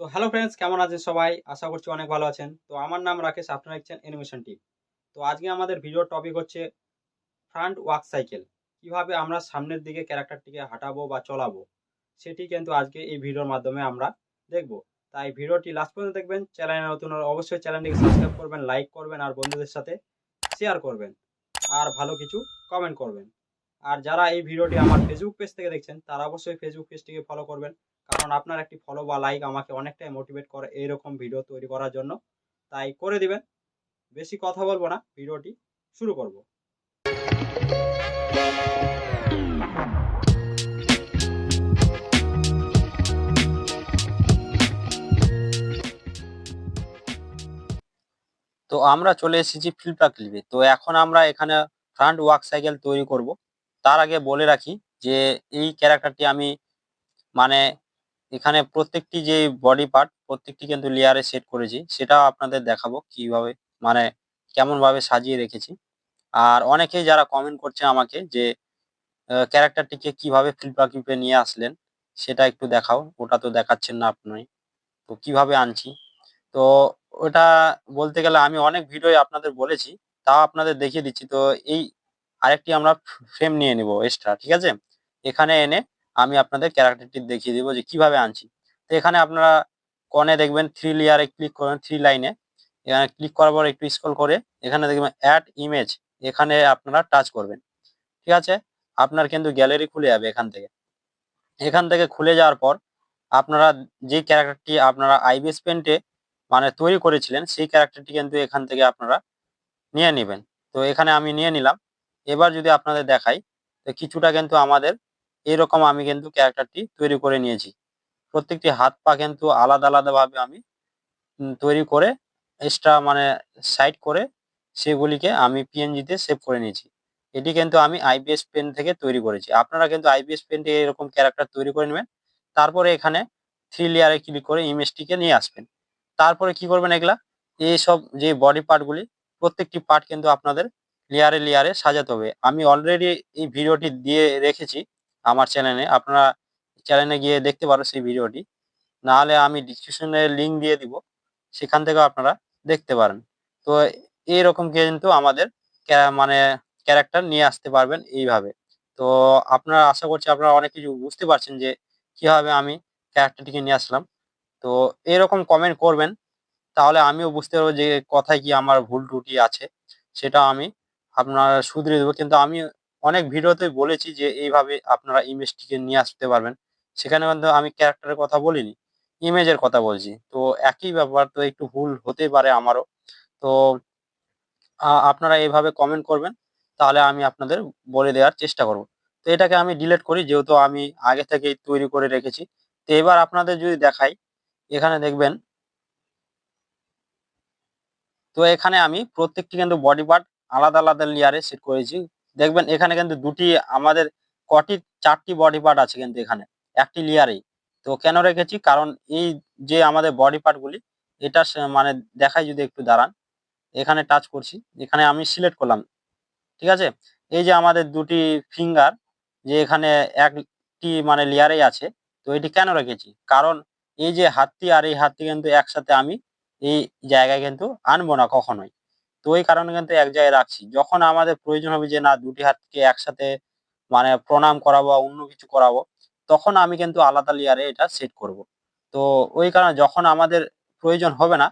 তো hello friends, কেমন আছেন সবাই? আশা করছি অনেক ভালো আছেন। তো আমার নাম রাকেশ, আপনারা দেখছেন অ্যানিমেশন টিম তো আজকে আমাদের ভিডিওর টপিক হচ্ছে ফ্রন্ট ওয়াক সাইকেল কীভাবে আমরা সামনের দিকে ক্যারেক্টারটিকে হাঁটাবো বা চলাবো, সেটি কিন্তু আজকে এই ভিডিওর মাধ্যমে আমরা দেখব। তাই ভিডিওটি লাস্ট পর্যন্ত দেখবেন চ্যানেলে নতুন অবশ্যই চ্যানেলটিকে সাবস্ক্রাইব করবেন লাইক করবেন, আর বন্ধুদের সাথে শেয়ার করবেন, আর ভালো কিছু কমেন্ট করবেন। আর যারা এই ভিডিওটি আমার ফেসবুক পেজ থেকে দেখছেন, তারা অবশ্যই ফেসবুক পেজটিকে ফলো করবেন কারণ আপনার একটি ফলো বা লাইক আমাকে অনেকটাই মোটিভেট করে এইরকম ভিডিও তৈরি করার জন্য। তাই করে দিবেন। বেশি কথা বলব না ভিডিওটি শুরু করব। তো আমরা চলে এসেছি ফিল্পা ক্লিপে তো এখন আমরা এখানে ফ্রন্ট ওয়ার্ক সাইকেল তৈরি করব। তার আগে বলে রাখি যে এই ক্যারেক্টারটি আমি মানে এখানে প্রত্যেকটি যে বডি পার্ট প্রত্যেকটি কিন্তু লেয়ারে সেট করেছি। সেটা আপনাদের দেখাবো কীভাবে মানে কেমন ভাবে সাজিয়ে রেখেছি। আর অনেকেই যারা কমেন্ট করছে আমাকে যে ক্যারেক্টারটিকে কীভাবে ফিল্পা ক্লিপে নিয়ে আসলেন, সেটা একটু দেখাও। ওটা তো দেখাচ্ছেন না আপনি। তো কীভাবে আনছি? তো ওটা বলতে গেলে আমি অনেক ভিডিও আপনাদের বলেছি, তাও আপনাদের দেখিয়ে দিচ্ছি। তো এই আরেকটি আমরা ফ্রেম নিয়ে নিব এক্সট্রা ঠিক আছে? এখানে এনে আমি আপনাদের ক্যারেক্টারটি দেখিয়ে দিব যে কীভাবে আনছি। তো এখানে আপনারা কনে দেখবেন থ্রি লেয়ারে ক্লিক করবেন থ্রি লাইনে এখানে ক্লিক করার পর একটু স্ক্রল করে, এখানে দেখবেন অ্যাড ইমেজ এখানে আপনারা টাচ করবেন। ঠিক আছে? আপনার কিন্তু গ্যালারি খুলে যাবে এখান থেকে। এখান থেকে খুলে যাওয়ার পর আপনারা যে ক্যারেক্টারটি আপনারা আইবিএস পেন্টে মানে তৈরি করেছিলেন, সেই ক্যারেক্টারটি কিন্তু এখান থেকে আপনারা নিয়ে নেবেন। তো এখানে আমি নিয়ে নিলাম। এবার যদি আপনাদের দেখাই, তো কিছুটা কিন্তু আমাদের এরকম আমি কিন্তু ক্যারেক্টারটি তৈরি করে নিয়েছি। প্রত্যেকটি হাত পা কিন্তু আলাদা আলাদাভাবে আমি তৈরি করে এক্সট্রা মানে সাইড করে সেগুলিকে আমি পিএনজিতে সেভ করে নিয়েছি। এটি কিন্তু আমি আইবিএস পেন থেকে তৈরি করেছি। আপনারা কিন্তু আইবিএস পেন থেকে এরকম ক্যারেক্টার তৈরি করে নেবেন। তারপরে এখানে থ্রি লেয়ারে ক্লিক করে ইমেজটিকে নিয়ে আসবেন। তারপরে কি করবেন এগুলা? এইসব যে বডি পার্টগুলি প্রত্যেকটি পার্ট কিন্তু আপনাদের লেয়ারে লেয়ারে সাজাতে হবে। আমি অলরেডি এই ভিডিওটি দিয়ে রেখেছি। আমার চ্যানেলে আপনারা চ্যানেলে গিয়ে দেখতে পারো সেই ভিডিওটি। নাহলে আমি ডিসক্রিপশনে লিঙ্ক দিয়ে দিব, সেখান থেকেও আপনারা দেখতে পারেন। তো এইরকম কিন্তু আমাদের মানে ক্যারেক্টার নিয়ে আসতে পারবেন এইভাবে। তো আপনারা, আশা করছি আপনারা অনেক কিছু বুঝতে পারছেন যে কীভাবে আমি ক্যারেক্টারটিকে নিয়ে আসলাম। তো এরকম কমেন্ট করবেন, তাহলে আমিও বুঝতে পারব যে কথায় কি আমার ভুল ত্রুটি আছে, সেটা আমি আপনার শুধরে দেবো। কিন্তু আমি অনেক ভিডিওতে বলেছি যে এইভাবে আপনারা ইমেজটিকে নিয়ে আসতে পারবেন। সেখানে কিন্তু আমি ক্যারেক্টারের কথা বলিনি ইমেজের কথা বলছি। তো একই ব্যাপার তো একটু ভুল হতে পারে আমারও। তো আপনারা এইভাবে কমেন্ট করবেন, তাহলে আমি আপনাদের বলে দেওয়ার চেষ্টা করব। তো এটাকে আমি ডিলিট করি, যেহেতু আমি আগে থেকেই তৈরি করে রেখেছি। তো এবার আপনাদের যদি দেখাই, এখানে দেখবেন, তো এখানে আমি প্রত্যেকটি কিন্তু বডি পার্ট আলাদা আলাদা লেয়ারে সেট করেছি। দেখবেন এখানে কিন্তু দুটি আমাদের কটি, চারটি বডি পার্ট আছে কিন্তু এখানে। একটি লেয়ারেই তো কেন রেখেছি? কারণ এই যে আমাদের বডি পার্টগুলি এটা মানে দেখাই যদি একটু দাঁড়ান। এখানে টাচ করছি। এখানে আমি সিলেক্ট করলাম। ঠিক আছে? এই যে আমাদের দুটি ফিঙ্গার যে এখানে একটি মানে লেয়ারেই আছে, তো এটি কেন রেখেছি? কারণ এই যে হাতটি আর এই হাতটি কিন্তু একসাথে আমি এই জায়গায় কিন্তু আনব না কখনোই। তো ওই কারণে কিন্তু এক জায়গায় রাখছি। যখন আমাদের প্রয়োজন হবে যে, না, দুটি হাতকে একসাথে মানে প্রণাম করাবো অন্য কিছু করাবো, তখন আমি কিন্তু আলাদা লেয়ারে এটা সেট করব। তো ওই কারণে যখন আমাদের প্রয়োজন হবে না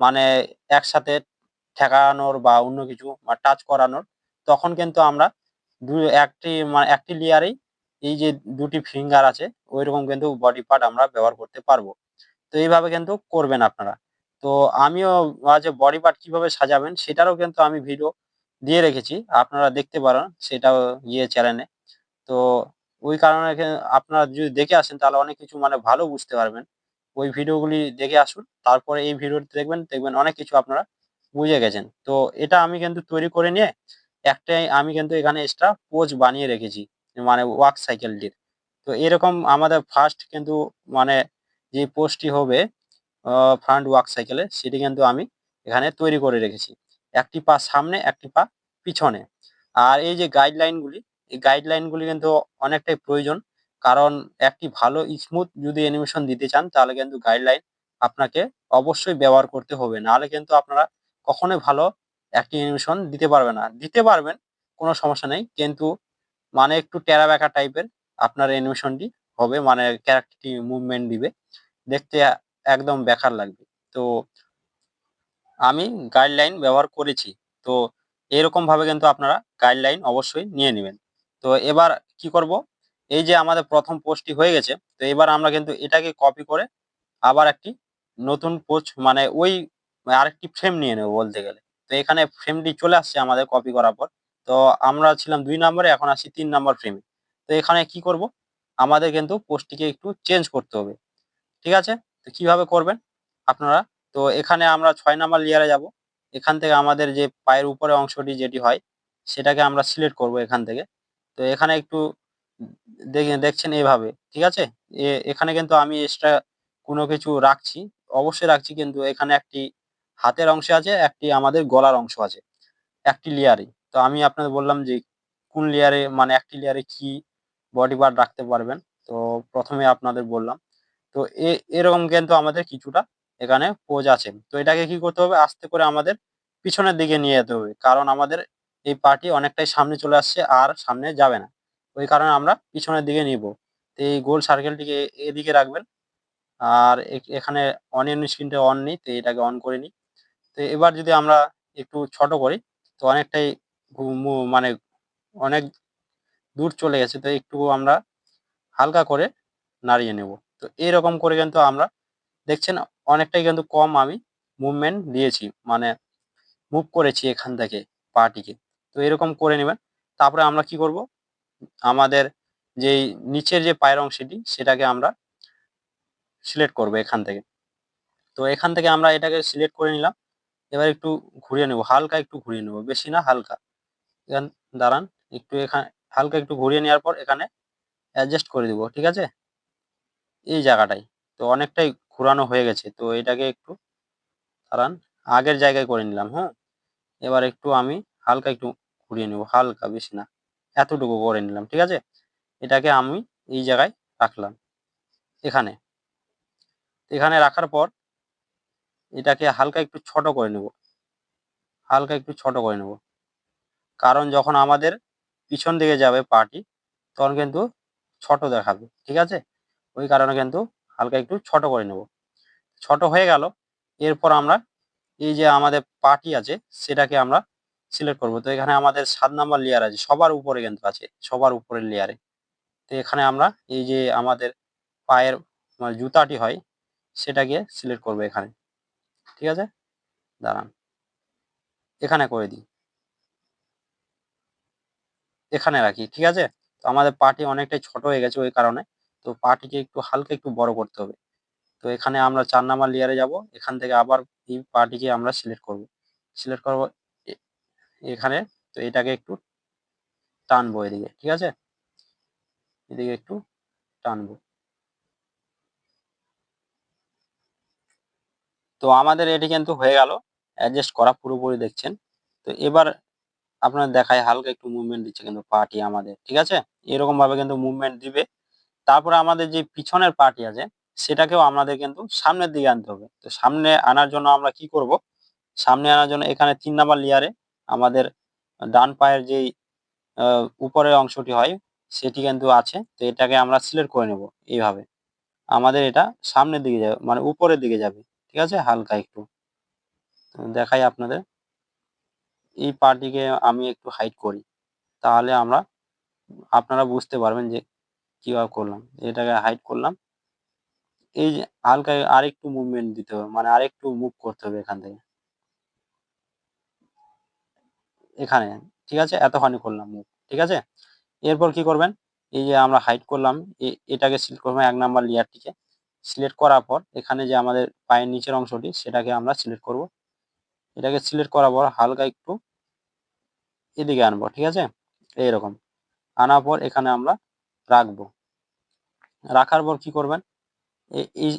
মানে একসাথে ঠেকানোর বা অন্য কিছু বা টাচ করানোর, তখন কিন্তু আমরা দু, একটি মানে একটি লেয়ারেই এই যে দুটি ফিঙ্গার আছে, ওইরকম কিন্তু বডি পার্ট আমরা ব্যবহার করতে পারব। তো এইভাবে কিন্তু করবেন আপনারা। তো আমিও যে বডি পার্ট কীভাবে সাজাবেন সেটারও কিন্তু আমি ভিডিও দিয়ে রেখেছি। আপনারা দেখতে পারেন, সেটাও গিয়ে চ্যানেলে তো ওই কারণে আপনারা যদি দেখে আসেন, তাহলে অনেক কিছু মানে ভালো বুঝতে পারবেন। ওই ভিডিওগুলি দেখে আসুন, তারপরে এই ভিডিওটি দেখবেন দেখবেন অনেক কিছু আপনারা বুঝে গেছেন। তো এটা আমি কিন্তু তৈরি করে নিয়ে একটাই আমি কিন্তু এখানে এক্সট্রা পোজ বানিয়ে রেখেছি মানে ওয়াক সাইকেলটির তো এরকম আমাদের ফার্স্ট কিন্তু মানে যে পোস্টটি হবে ফ্রন্ট ওয়াক সাইকেলে সেটি কিন্তু আমি এখানে তৈরি করে রেখেছি। একটি পা সামনে, একটি পা পিছনে। আর এই যে গাইডলাইনগুলি এই গাইডলাইনগুলি কিন্তু অনেকটাই প্রয়োজন। কারণ একটি ভালো স্মুথ যদি অ্যানিমেশন দিতে চান, তাহলে কিন্তু গাইডলাইন আপনাকে অবশ্যই ব্যবহার করতে হবে। নাহলে কিন্তু আপনারা কখনোই ভালো একটি অ্যানিমেশন দিতে পারবে না। দিতে পারবেন, কোনো সমস্যা নেই। কিন্তু মানে একটু টেরা বেঁকা টাইপের আপনার অ্যানিমেশনটি হবে মানে ক্যারেক্টারটি মুভমেন্ট দিবে। দেখতে একদম বেকার লাগবে। তো আমি গাইডলাইন ব্যবহার করেছি। তো এরকম ভাবে কিন্তু আপনারা গাইডলাইন অবশ্যই নিয়ে নেবেন। তো এবার কি করব? এই যে আমাদের প্রথম পোস্টটি হয়ে গেছে, তো এবার আমরা কিন্তু এটাকে কপি করে আবার একটি নতুন পোস্ট মানে ওই আরেকটি ফ্রেম নিয়ে নেব বলতে গেলে। তো এখানে ফ্রেমটি চলে আসছে আমাদের কপি করার পর। তো আমরা ছিলাম দুই নম্বরে, এখন আসছি তিন নম্বর ফ্রেমে তো এখানে কি করব? আমাদের কিন্তু পোস্টটিকে একটু চেঞ্জ করতে হবে। ঠিক আছে? তো কীভাবে করবেন আপনারা? তো এখানে আমরা ছয় নাম্বার লেয়ারে যাব। এখান থেকে আমাদের যে পায়ের উপরে অংশটি যেটি হয়, সেটাকে আমরা সিলেক্ট করব এখান থেকে। তো এখানে একটু দেখে, দেখছেন এইভাবে ঠিক আছে? এখানে কিন্তু আমি এক্সট্রা কোনো কিছু রাখছি, অবশ্যই রাখছি কিন্তু এখানে একটি হাতের অংশ আছে, একটি আমাদের গলার অংশ আছে, একটি লেয়ারে তো আমি আপনাদের বললাম যে কোন লেয়ারে মানে একটি লেয়ারে কি বডি পার্ট রাখতে পারবেন? তো প্রথমে আপনাদের বললাম। তো এরকম কিন্তু আমাদের কিছুটা এখানে পোজ আছে। তো এটাকে কি করতে হবে? আস্তে করে আমাদের পিছনের দিকে নিয়ে যেতে হবে। কারণ আমাদের এই পার্টি অনেকটাই সামনে চলে আসছে আর সামনে যাবে না। ওই কারণে আমরা পিছনের দিকে নিব। তো এই গোল সার্কেলটিকে এদিকে রাখবেন। আর এখানে অনিয়ন স্ক্রিনটা অন নেই, তো এটাকে অন করে নিই। তো এবার যদি আমরা একটু ছোট করি, তো অনেকটাই মানে অনেক দূর চলে গেছে। তো একটু আমরা হালকা করে নাড়িয়ে নেব। তো এরকম করে কিন্তু আমরা দেখছেন অনেকটাই কিন্তু কম আমি মুভমেন্ট দিয়েছি মানে মুভ করেছি এখান থেকে পাটিকে তো এরকম করে নেবেন। তারপরে আমরা কি করব? আমাদের যেই নিচের যে পায়ের অংশটি, সেটাকে আমরা সিলেক্ট করব এখান থেকে। তো এখান থেকে আমরা এটাকে সিলেক্ট করে নিলাম। এবার একটু ঘুরিয়ে নেব, হালকা একটু ঘুরিয়ে নেব, বেশি না, হালকা। দাঁড়ান, একটু এখানে, হালকা একটু ঘুরিয়ে নেওয়ার পর এখানে অ্যাডজাস্ট করে দিব, ঠিক আছে? এই জায়গাটাই। তো অনেকটাই ঘুরানো হয়ে গেছে। তো এটাকে একটু দাঁড়ান, আগের জায়গায় করে নিলাম হ্যাঁ? এবার একটু আমি হালকা একটু ঘুরিয়ে নেব, হালকা বেশি না, এতটুকু করে নিলাম, ঠিক আছে? এটাকে আমি এই জায়গায় রাখলাম, এখানে। এখানে রাখার পর এটাকে হালকা একটু ছোট করে নেব, হালকা একটু ছোট করে নেব। কারণ যখন আমাদের পিছন দিকে যাবে পাটি, তখন কিন্তু ছোট দেখাবে, ঠিক আছে? ওই কারণে কিন্তু হালকা একটু ছোট করে নেব। ছোট হয়ে গেল, এরপর আমরা এই যে আমাদের পাটি আছে সেটাকে আমরা সিলেক্ট করব। তো এখানে আমাদের সাত নাম্বার লেয়ার আছে, সবার উপরে কিন্তু আছে, সবার উপরের লেয়ারে তো এখানে আমরা এই যে আমাদের পায়ের মানে জুতাটি হয় সেটাকে সিলেক্ট করব এখানে। ঠিক আছে? দাঁড়ান। এখানে করে দিই। এখানে রাখি, ঠিক আছে? তো আমাদের পাটি অনেকটাই ছোট হয়ে গেছে ওই কারণে। তো পাটিকে একটু হালকা একটু বড় করতে হবে। তো এখানে আমরা চার নাম্বার লেয়ারে যাব। এখান থেকে আবার এই পাটিকে আমরা সিলেক্ট করব। সিলেক্ট করব এখানে। তো এটাকে একটু টানবো এদিকে, ঠিক আছে? এদিকে একটু টানবো। তো আমাদের এটি কিন্তু হয়ে গেল। অ্যাডজাস্ট করা পুরোপুরি দেখছেন। তো এবার আপনার দেখায় হালকা একটু মুভমেন্ট দিচ্ছে কিন্তু পার্টি আমাদের, ঠিক আছে? এরকম ভাবে কিন্তু মুভমেন্ট দিবে। তারপরে আমাদের যে পিছনের পার্টি আছে সেটাকেও আমাদের কিন্তু সামনের দিকে আনতে হবে। তো সামনে আনার জন্য আমরা কি করব? সামনে আনার জন্য এখানে তিন নাম্বার লেয়ারে আমাদের ডান পায়ের আহ, উপরের অংশটি হয় সেটি কিন্তু আছে। তো এটাকে আমরা সিলেক্ট করে নেব এইভাবে। আমাদের এটা সামনের দিকে যাবে মানে উপরের দিকে যাবে। ঠিক আছে? হালকা একটু। দেখাই আপনাদের। এই পার্টিকে আমি একটু হাইট করি। তাহলে আমরা আপনারা বুঝতে পারবেন যে কীভাবে করলাম? এটাকে হাইড করলাম। এই যে হালকা আরেকটু মুভমেন্ট দিতে হবে মানে আরেকটু মুভ করতে হবে এখান থেকে। এখানে, ঠিক আছে? এতখানি করলাম মুভ ঠিক আছে? এরপর কি করবেন? এই যে আমরা হাইড করলাম এটাকে সিলেক্ট করব এক নাম্বার লেয়ারটিকে সিলেক্ট করার পর এখানে যে আমাদের পায়ের নিচের অংশটি, সেটাকে আমরা সিলেক্ট করব। এটাকে সিলেক্ট করার পর হালকা একটু এদিকে আনব, ঠিক আছে? এইরকম। আনার পর এখানে আমরা রাখব। রাখার পর কি করবেন? এই,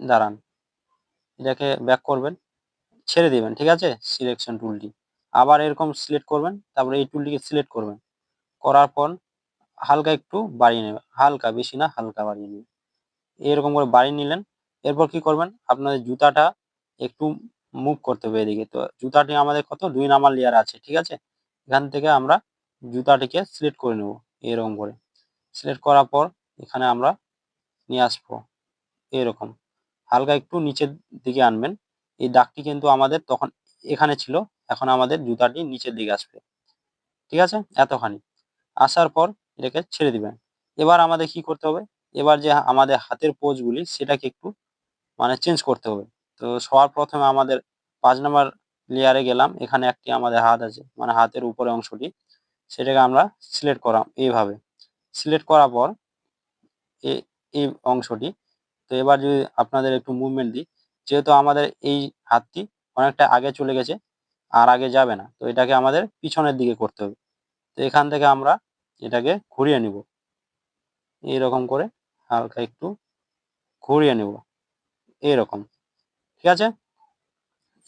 দাঁড়ান। এটাকে ব্যাক করবেন, ছেড়ে দিবেন, ঠিক আছে? সিলেকশন টুলটি আবার এরকম সিলেক্ট করবেন, তারপরে এই টুলটিকে সিলেক্ট করবেন। করার পর হালকা একটু বাড়িয়ে নেবেন। হালকা, বেশি না, হালকা বাড়িয়ে নেবেন এরকম করে বাড়িয়ে নিলেন। এরপর কি করবেন? আপনাদের জুতাটা একটু মুভ করতে হবে এদিকে। তো জুতাটি আমাদের কত? দুই নাম্বার লেয়ার আছে, ঠিক আছে? এখান থেকে আমরা জুতাটিকে সিলেক্ট করে নেব, এরকম করে। সিলেক্ট করার পর এখানে আমরা নিয়ে আসব। এরকম। হালকা একটু নিচের দিকে আনবেন। এই দাগটি কিন্তু আমাদের তখন এখানে ছিল, এখন আমাদের জুতাটি নিচের দিকে আসবে। ঠিক আছে? এতখানি। আসার পর এটাকে ছেড়ে দিবেন। এবার আমাদের কি করতে হবে? এবার যে আমাদের হাতের পোজগুলি, সেটাকে একটু মানে চেঞ্জ করতে হবে। তো সবার প্রথমে আমাদের পাঁচ নাম্বার লেয়ারে গেলাম। এখানে একটি আমাদের হাত আছে মানে হাতের উপরে অংশটি। সেটাকে আমরা সিলেক্ট করাম এইভাবে। সিলেক্ট করার পর এই অংশটি। তো এবার যদি আপনাদের একটু মুভমেন্ট দিই, যেহেতু আমাদের এই হাতটি অনেকটা আগে চলে গেছে, আর আগে যাবে না, তো এটাকে আমাদের পিছনের দিকে করতে হবে। তো এখান থেকে আমরা এটাকে ঘুরিয়ে নিব। এইরকম করে হালকা একটু ঘুরিয়ে নিব। এরকম ঠিক আছে?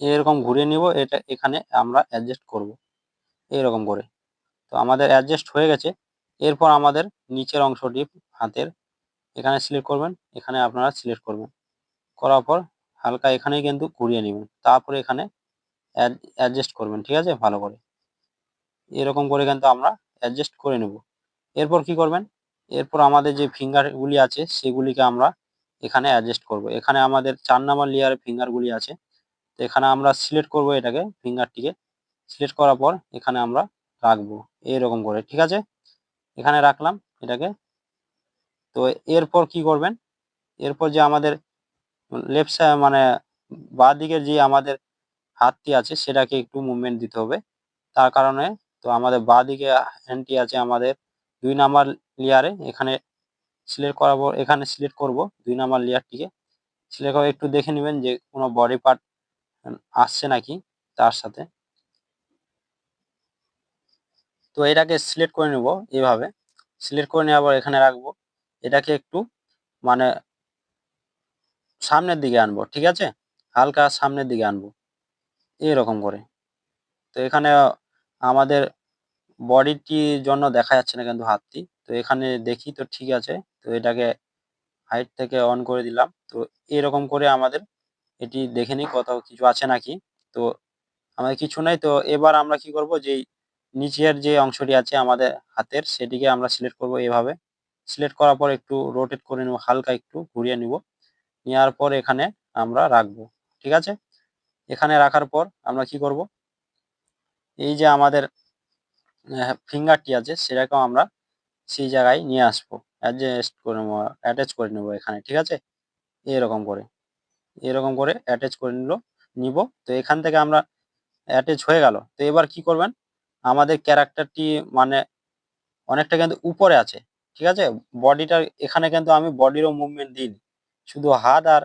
এরকম ঘুরিয়ে নিব, এটা এখানে আমরা অ্যাডজাস্ট করব। এরকম করে। তো আমাদের অ্যাডজাস্ট হয়ে গেছে। এরপর আমাদের নিচের অংশটি হাতের, এখানে সিলেক্ট করবেন, এখানে আপনারা সিলেক্ট করবেন। করার পর হালকা এখানেই কিন্তু ঘুরিয়ে নেবেন, তারপরে এখানে অ্যাডজাস্ট করবেন, ঠিক আছে? ভালো করে। এরকম করে কিন্তু আমরা অ্যাডজাস্ট করে নেব। এরপর কি করবেন? এরপর আমাদের যে ফিঙ্গারগুলি আছে, সেগুলিকে আমরা এখানে অ্যাডজাস্ট করব। এখানে আমাদের চার নাম্বার লেয়ারের ফিঙ্গারগুলি আছে, তো এখানে আমরা সিলেক্ট করব এটাকে ফিঙ্গারটিকে সিলেক্ট করার পর এখানে আমরা রাখব এইরকম করে, ঠিক আছে? এখানে রাখলাম এটাকে। তো এরপর কি করবেন? এরপর যে আমাদের লেফট সাইড মানে বাঁ দিকের যে আমাদের হাতটি আছে, সেটাকে একটু মুভমেন্ট দিতে হবে। তার কারণে তো আমাদের বাঁ দিকে হ্যান্ডটি আছে আমাদের দুই নাম্বার লেয়ারে এখানে সিলেক্ট পর এখানে সিলেক্ট করব দুই নাম্বার লেয়ারটিকে সিলেক্ট করে একটু দেখে নেবেন যে কোনো বডি পার্ট আসছে নাকি তার সাথে। তো এটাকে সিলেক্ট করে নেব এইভাবে। সিলেক্ট করে নেওয়ার পর এখানে রাখব। এটাকে একটু মানে সামনের দিকে আনব, ঠিক আছে? হালকা সামনের দিকে আনব। এরকম করে। তো এখানে আমাদের বডিটির জন্য দেখা যাচ্ছে না কিন্তু হাতটি। তো এখানে দেখি তো ঠিক আছে। তো এটাকে হাইট থেকে অন করে দিলাম। তো এরকম করে আমাদের এটি দেখে নিই কোথাও কিছু আছে নাকি। তো আমাদের কিছু নাই। তো এবার আমরা কি করব? যেই নিচের যে অংশটি আছে আমাদের হাতের, সেটিকে আমরা সিলেক্ট করব এভাবে। সিলেক্ট করার পর একটু রোটেট করে নেব, হালকা একটু ঘুরিয়ে নিব। নেওয়ার পর এখানে আমরা রাখব, ঠিক আছে? এখানে রাখার পর আমরা কি করব? এই যে আমাদের ফিঙ্গারটি আছে, সেটাকেও আমরা সেই জায়গায় নিয়ে আসব। অ্যাডজাস্ট করে নেব অ্যাটাচ করে নেব এখানে, ঠিক আছে? এরকম করে এরকম করে অ্যাটাচ করে নিল, নিব। তো এখান থেকে আমরা অ্যাটাচ হয়ে গেল। তো এবার কি করবেন? আমাদের ক্যারেক্টারটি মানে অনেকটা কিন্তু উপরে আছে, ঠিক আছে? বডিটার এখানে কিন্তু আমি বডিরও মুভমেন্ট দিইনি, শুধু হাত আর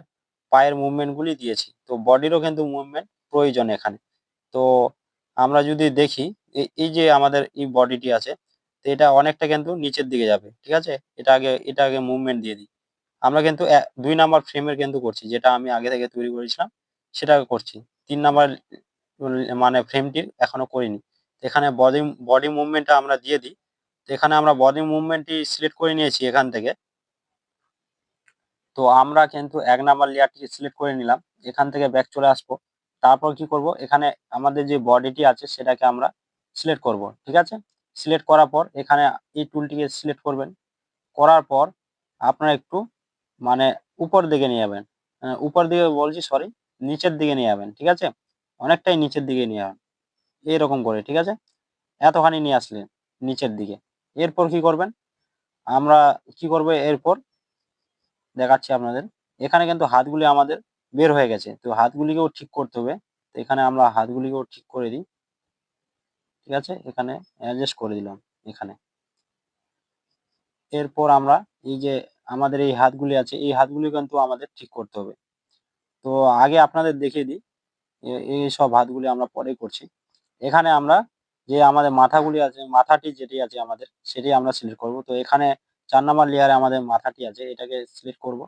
পায়ের মুভমেন্টগুলি দিয়েছি, তো বডিরও কিন্তু মুভমেন্ট প্রয়োজন এখানে। তো আমরা যদি দেখি এই যে আমাদের এই বডিটি আছে, তো এটা অনেকটা কিন্তু নিচের দিকে যাবে, ঠিক আছে? এটা আগে এটা আগে মুভমেন্ট দিয়ে দিই। আমরা কিন্তু দুই নাম্বার ফ্রেমের কিন্তু করছি, যেটা আমি আগে থেকে তৈরি করেছিলাম সেটা করছি। তিন নাম্বার মানে ফ্রেমটি এখনও করিনি। এখানে বডি বডি মুভমেন্টটা আমরা দিয়ে দিই। তো এখানে আমরা বডি মুভমেন্টটি সিলেক্ট করে নিয়েছি এখান থেকে। তো আমরা কিন্তু এক নাম্বার লেয়ারটি সিলেক্ট করে নিলাম। এখান থেকে ব্যাক চলে আসব। তারপর কি করব? এখানে আমাদের যে বডিটি আছে সেটাকে আমরা সিলেক্ট করব, ঠিক আছে? সিলেক্ট করার পর এখানে এই টুলটিকে সিলেক্ট করবেন। করার পর আপনারা একটু মানে উপর দিকে নিয়ে যাবেন। উপর দিকে বলছি সরি নিচের দিকে নিয়ে যাবেন, ঠিক আছে? অনেকটাই নিচের দিকে নিয়ে যাবেন। এইরকম করে, ঠিক আছে? এতখানি নিয়ে আসলেন নিচের দিকে। এরপর কি করবেন? আমরা কি করব? এরপর দেখাচ্ছি আপনাদের। এখানে কিন্তু হাতগুলি আমাদের বের হয়ে গেছে। তো হাতগুলিকেও ঠিক করতে হবে। তো এখানে আমরা হাতগুলিকেও ঠিক করে দিই। ঠিক আছে? এখানে অ্যাডজাস্ট করে দিলাম এখানে। এরপর আমরা এই যে আমাদের এই হাতগুলি আছে, এই হাতগুলি কিন্তু আমাদের ঠিক করতে হবে। তো আগে আপনাদের দেখিয়ে দিই। এই সব হাতগুলি আমরা পরে করছি। এখানে আমরা যে আমাদের মাথাগুলি আছে, মাথাটি যেটি আছে আমাদের, সেটি আমরা সিলেক্ট করব। তো এখানে চার নাম্বার লেয়ারে আমাদের মাথাটি আছে, এটাকে সিলেক্ট করব।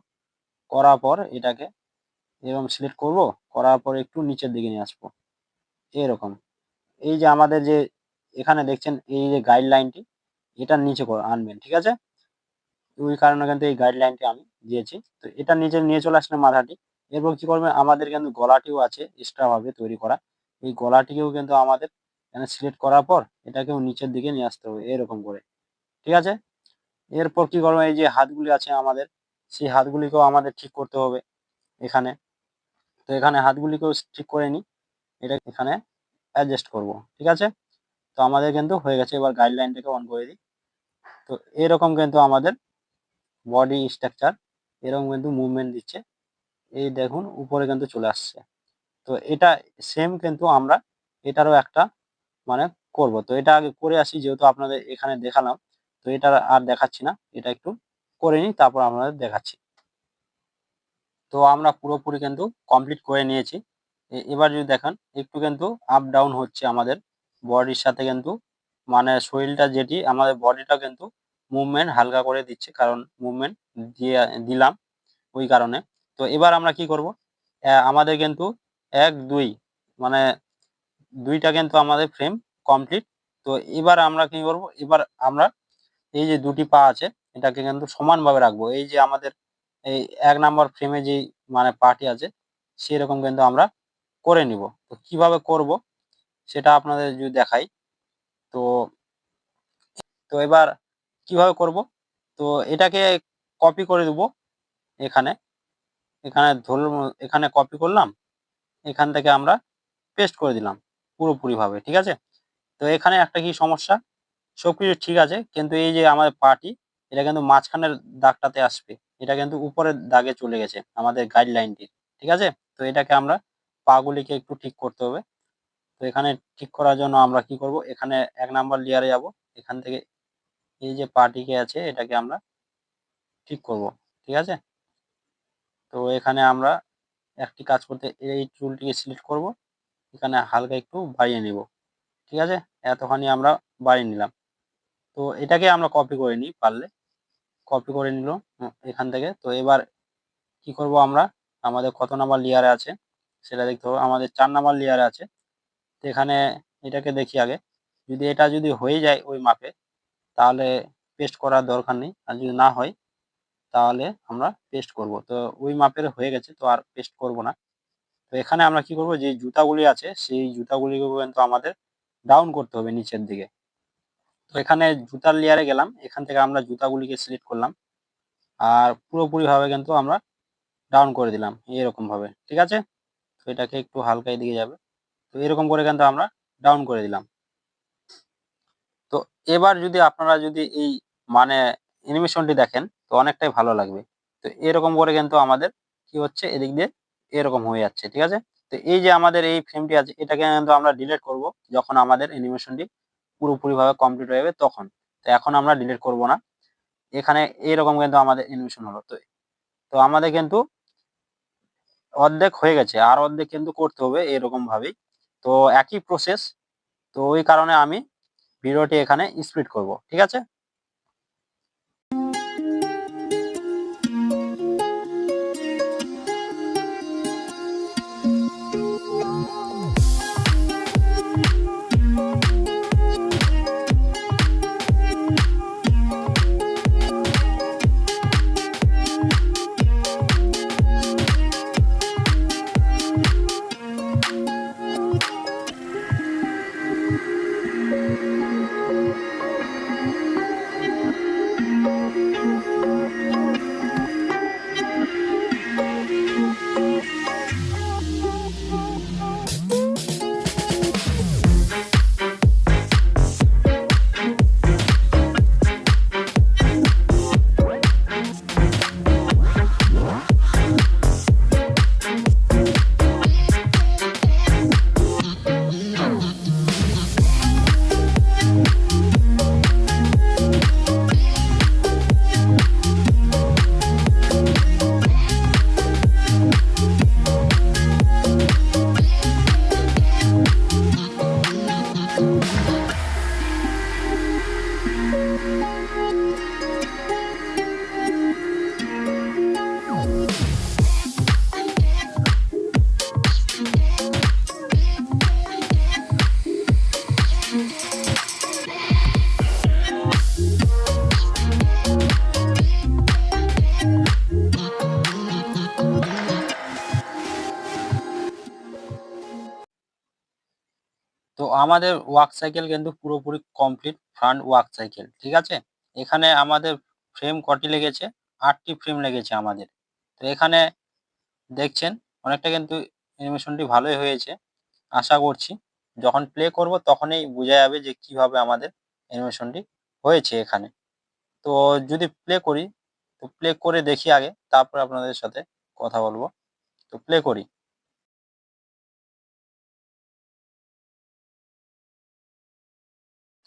করার পর এটাকে এরকম সিলেক্ট করব, করার পর একটু নিচের দিকে নিয়ে আসব। এরকম। এই যে আমাদের যে এখানে দেখছেন, এই যে গাইডলাইনটি এটার নিচে আনবেন, ঠিক আছে? ওই কারণে কিন্তু এই গাইডলাইনটি আমি দিয়েছি। তো এটা নিচে নিয়ে চলে আসলে মাথাটি। এরপর কি করবেন আমাদের কিন্তু গলাটিও আছে এক্সট্রা ভাবে তৈরি করা। এই গলাটিকেও কিন্তু আমাদের এখানে সিলেক্ট করার পর এটাকেও নিচের দিকে নিয়ে আসতে হবে, এরকম করে। ঠিক আছে? এরপর কি করব? এই যে হাতগুলি আছে আমাদের, সেই হাতগুলিকেও আমাদের ঠিক করতে হবে এখানে। তো এখানে হাতগুলিকেও ঠিক করে নিই, এটা এখানে অ্যাডজাস্ট করব, ঠিক আছে? তো আমাদের কিন্তু হয়ে গেছে, এবার গাইডলাইনটাকে অন করে দিই। তো এরকম কিন্তু আমাদের বডি স্ট্রাকচার এরকম কিন্তু মুভমেন্ট দিচ্ছে। এই দেখুন, উপরে কিন্তু চলে আসছে। তো এটা সেম কিন্তু আমরা এটারও একটা মানে করব। তো এটা আগে করে আসি, যেহেতু আপনাদের এখানে দেখালাম, তো এটা আর দেখাচ্ছি না। এটা একটু করে নিই, তারপর আপনাদের দেখাচ্ছি। তো আমরা পুরোপুরি কিন্তু কমপ্লিট করে নিয়েছি। এবার যদি দেখেন, একটু কিন্তু আপ ডাউন হচ্ছে আমাদের বডির সাথে কিন্তু। মানে শরীরটা যেটি, আমাদের বডিটা কিন্তু মুভমেন্ট হালকা করে দিচ্ছে, কারণ মুভমেন্ট দিয়ে, দিলাম ওই কারণে। তো এবার আমরা কি করব? আমাদের কিন্তু এক, দুই মানে দুইটা কিন্তু আমাদের ফ্রেম কমপ্লিট তো এবার আমরা কি করব? এবার আমরা এই যে দুটি পা আছে, এটাকে কিন্তু সমানভাবে রাখব। এই যে আমাদের এই এক নাম্বার ফ্রেমে যে মানে পাটি আছে, সেরকম কিন্তু আমরা করে নিব। তো কীভাবে করব? সেটা আপনাদের যদি দেখাই। তো তো এবার কীভাবে করব? তো এটাকে কপি করে দেব এখানে। এখানে ধরুন, এখানে কপি করলাম। এখান থেকে আমরা পেস্ট করে দিলাম পুরোপুরি ভাবে ঠিক আছে? তো এখানে একটা কি সমস্যা? সব কিছু ঠিক আছে, কিন্তু এই যে আমাদের পাটি, এটা কিন্তু মাঝখানের দাগটাতে আসবে। এটা কিন্তু উপরের দাগে চলে গেছে আমাদের গাইডলাইনটি ঠিক আছে? তো এটাকে আমরা পাগুলিকে একটু ঠিক করতে হবে। তো এখানে ঠিক করার জন্য আমরা কি করব? এখানে এক নাম্বার লেয়ারে যাব। এখান থেকে এই যে পাটিকে আছে, এটাকে আমরা ঠিক করব, ঠিক আছে? তো এখানে আমরা একটি কাজ করতে এই চুলটিকে সিলেক্ট করব। এখানে হালকা একটু বাড়িয়ে নিব। ঠিক আছে? এতখানি আমরা বাড়িয়ে নিলাম। তো এটাকে আমরা কপি করে নিই পারলে। কপি করে নিল এখান থেকে। তো এবার কি করব আমরা? আমাদের কত নাম্বার লেয়ারে আছে? সেটা দেখতে হবে। আমাদের চার নাম্বার লেয়ারে আছে। তো এখানে এটাকে দেখি আগে। যদি এটা যদি হয়ে যায় ওই মাপে, তাহলে পেস্ট করার দরকার নেই। আর যদি না হয় তাহলে আমরা পেস্ট করব। তো ওই মাপের হয়ে গেছে, তো আর পেস্ট করব না। তো এখানে আমরা কি করব, যে জুতাগুলি আছে, সেই জুতাগুলিকে কিন্তু আমাদের ডাউন করতে হবে নিচের দিকে। তো এখানে জুতার লেয়ারে গেলাম, এখান থেকে আমরা জুতাগুলিকে সিলেক্ট করলাম। আর পুরোপুরি ভাবে কিন্তু আমরা ডাউন করে দিলাম এরকম ভাবে ঠিক আছে? তো এটাকে একটু হালকা দিকে যাবে। তো এরকম করে কিন্তু আমরা ডাউন করে দিলাম। তো এবার যদি আপনারা যদি এই মানে অ্যানিমেশনটি দেখেন, তো অনেকটাই ভালো লাগবে। তো এরকম করে কিন্তু আমাদের কি হচ্ছে, এদিক দিয়ে এরকম হয়ে যাচ্ছে, ঠিক আছে? তো এই যে আমাদের এই ফ্রেমটি আছে, এটাকে কিন্তু আমরা ডিলিট করব যখন আমাদের অ্যানিমেশনটি পুরোপুরি ভাবে কমপ্লিট হয়ে যাবে তখন। তো এখন আমরা ডিলিট করব না। এখানে এইরকম কিন্তু আমাদের অ্যানিমেশন হলো। তো তো আমাদের কিন্তু অর্ধেক হয়ে গেছে, আর অর্ধেক কিন্তু করতে হবে এরকম ভাবেই তো একই প্রসেস তো ওই কারণে আমি ভিডিওটি এখানে স্প্লিট করব, ঠিক আছে? আমাদের ওয়ার্ক সাইকেল কিন্তু পুরোপুরি কমপ্লিট ফ্রন্ট ওয়ার্ক সাইকেল ঠিক আছে? এখানে আমাদের ফ্রেম কটি লেগেছে? আটটি ফ্রেম লেগেছে আমাদের। তো এখানে দেখছেন, অনেকটা কিন্তু অ্যানিমেশনটি ভালোই হয়েছে, আশা করছি। যখন প্লে করব তখনই বোঝা যাবে যে কীভাবে আমাদের অ্যানিমেশনটি হয়েছে এখানে। তো যদি প্লে করি, তো প্লে করে দেখি আগে, তারপর আপনাদের সাথে কথা বলব। তো প্লে করি।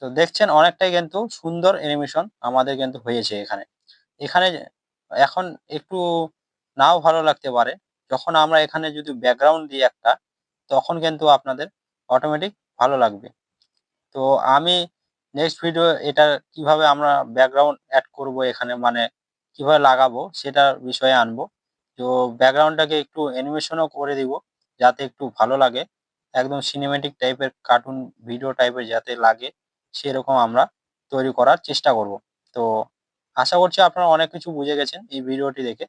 তো দেখছেন অনেকটাই কিন্তু সুন্দর অ্যানিমেশন আমাদের কিন্তু হয়েছে এখানে। এখানে এখন একটু নাও ভালো লাগতে পারে। যখন আমরা এখানে যদি ব্যাকগ্রাউন্ড দিই একটা, তখন কিন্তু আপনাদের অটোমেটিক ভালো লাগবে। তো আমি নেক্সট ভিডিও এটা কীভাবে আমরা ব্যাকগ্রাউন্ড অ্যাড করব এখানে মানে কীভাবে লাগাবো সেটার বিষয়ে আনব। তো ব্যাকগ্রাউন্ডটাকে একটু অ্যানিমেশনও করে দিব, যাতে একটু ভালো লাগে। একদম সিনেমেটিক টাইপের কার্টুন ভিডিও টাইপের যাতে লাগে। সেরকম আমরা তৈরি করার চেষ্টা করব। তো আশা করছি আপনারা অনেক কিছু বুঝে গেছেন এই ভিডিওটি দেখে।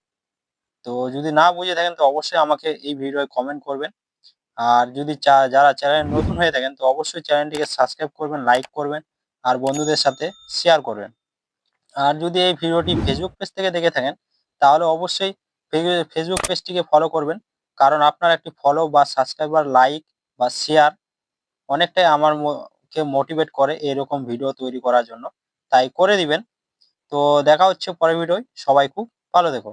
তো যদি না বুঝে থাকেন তো অবশ্যই আমাকে এই ভিডিওয় কমেন্ট করবেন। আর যদি যারা চ্যানেল নতুন হয়ে থাকেন তো অবশ্যই চ্যানেলটিকে সাবস্ক্রাইব করবেন লাইক করবেন আর বন্ধুদের সাথে শেয়ার করবেন। আর যদি এই ভিডিওটি ফেসবুক পেজ থেকে দেখে থাকেন তাহলে অবশ্যই ফেসবুক পেজটিকে ফলো করবেন। কারণ আপনার একটি ফলো বা সাবস্ক্রাইবার লাইক বা শেয়ার অনেকটাই আমার কে মোটিভেট করে এরকম ভিডিও তৈরি করার জন্য। তাই করে দিবেন। তো দেখা হচ্ছে পরের ভিডিও সবাই খুব ভালো দেখো